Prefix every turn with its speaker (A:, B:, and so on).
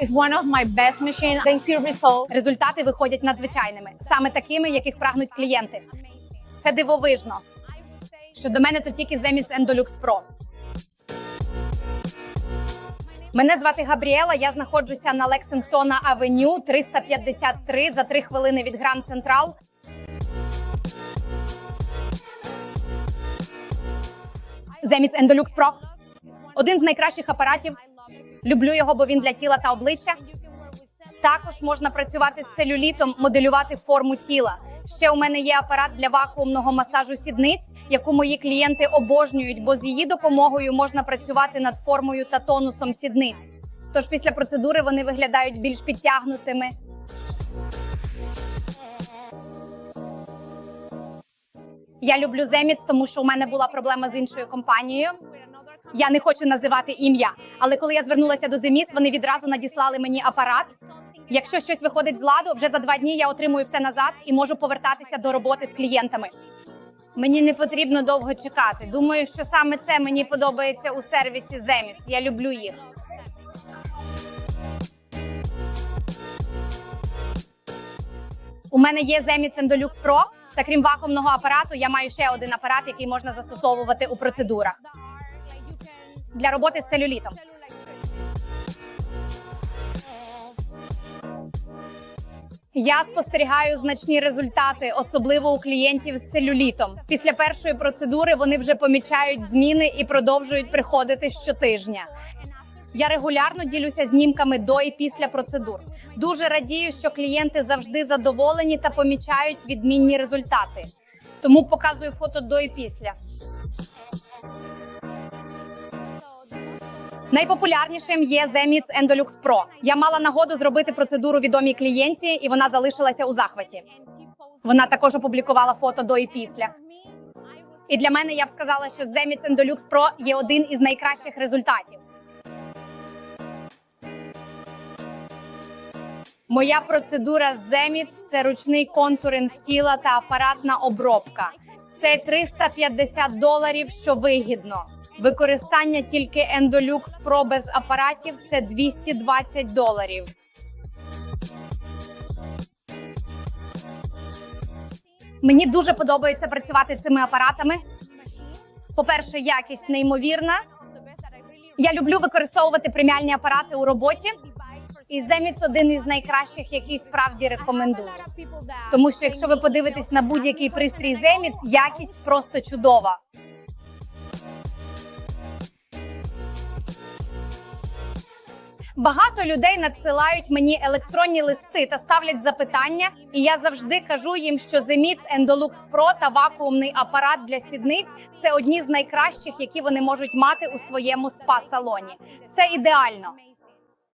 A: is one of my best machines. Thanks to your result. Результати виходять надзвичайними, саме такими, яких прагнуть клієнти. Це дивовижно. Що до мене то тільки Zemix Endolux Pro. Мене звати Габріела. Я знаходжуся на Лексингтона Авеню 353 за 3 хвилини від Гранд Централ. Zemix Endolux Pro. Один з найкращих апаратів. Люблю його, бо він для тіла та обличчя. Також можна працювати з целюлітом, моделювати форму тіла. Ще у мене є апарат для вакуумного масажу сідниць, яку мої клієнти обожнюють, бо з її допомогою можна працювати над формою та тонусом сідниць. Тож після процедури вони виглядають більш підтягнутими. Я люблю Земіц, тому що у мене була проблема з іншою компанією. Я не хочу називати ім'я, але коли я звернулася до Земіц, вони відразу надіслали мені апарат. Якщо щось виходить з ладу, вже за два дні я отримую все назад і можу повертатися до роботи з клієнтами. Мені не потрібно довго чекати. Думаю, що саме це мені подобається у сервісі Земіц. Я люблю їх. У мене є Zemix Endolux Pro. Та крім вакуумного апарату, я маю ще один апарат, який можна застосовувати у процедурах для роботи з целюлітом. Я спостерігаю значні результати, особливо у клієнтів з целюлітом. Після першої процедури вони вже помічають зміни і продовжують приходити щотижня. Я регулярно ділюся знімками до і після процедур. Дуже радію, що клієнти завжди задоволені та помічають відмінні результати. Тому показую фото до і після. Найпопулярнішим є Zemix Endolux Pro. Я мала нагоду зробити процедуру відомій клієнті, і вона залишилася у захваті. Вона також опублікувала фото до і після. І для мене я б сказала, що Zemix Endolux Pro є один із найкращих результатів. Моя процедура Zemix – це ручний контуринг тіла та апаратна обробка. Це 350 доларів, що вигідно. Використання тільки Endolux Pro без апаратів це 220 доларів. Мені дуже подобається працювати цими апаратами. По-перше, якість неймовірна. Я люблю використовувати преміальні апарати у роботі. І Zemix один із найкращих, який справді рекомендую. Тому що якщо ви подивитесь на будь-який пристрій Zemix, якість просто чудова. Багато людей надсилають мені електронні листи та ставлять запитання, і я завжди кажу їм, що Zemix Endolux Pro та вакуумний апарат для сідниць це одні з найкращих, які вони можуть мати у своєму спа-салоні. Це ідеально.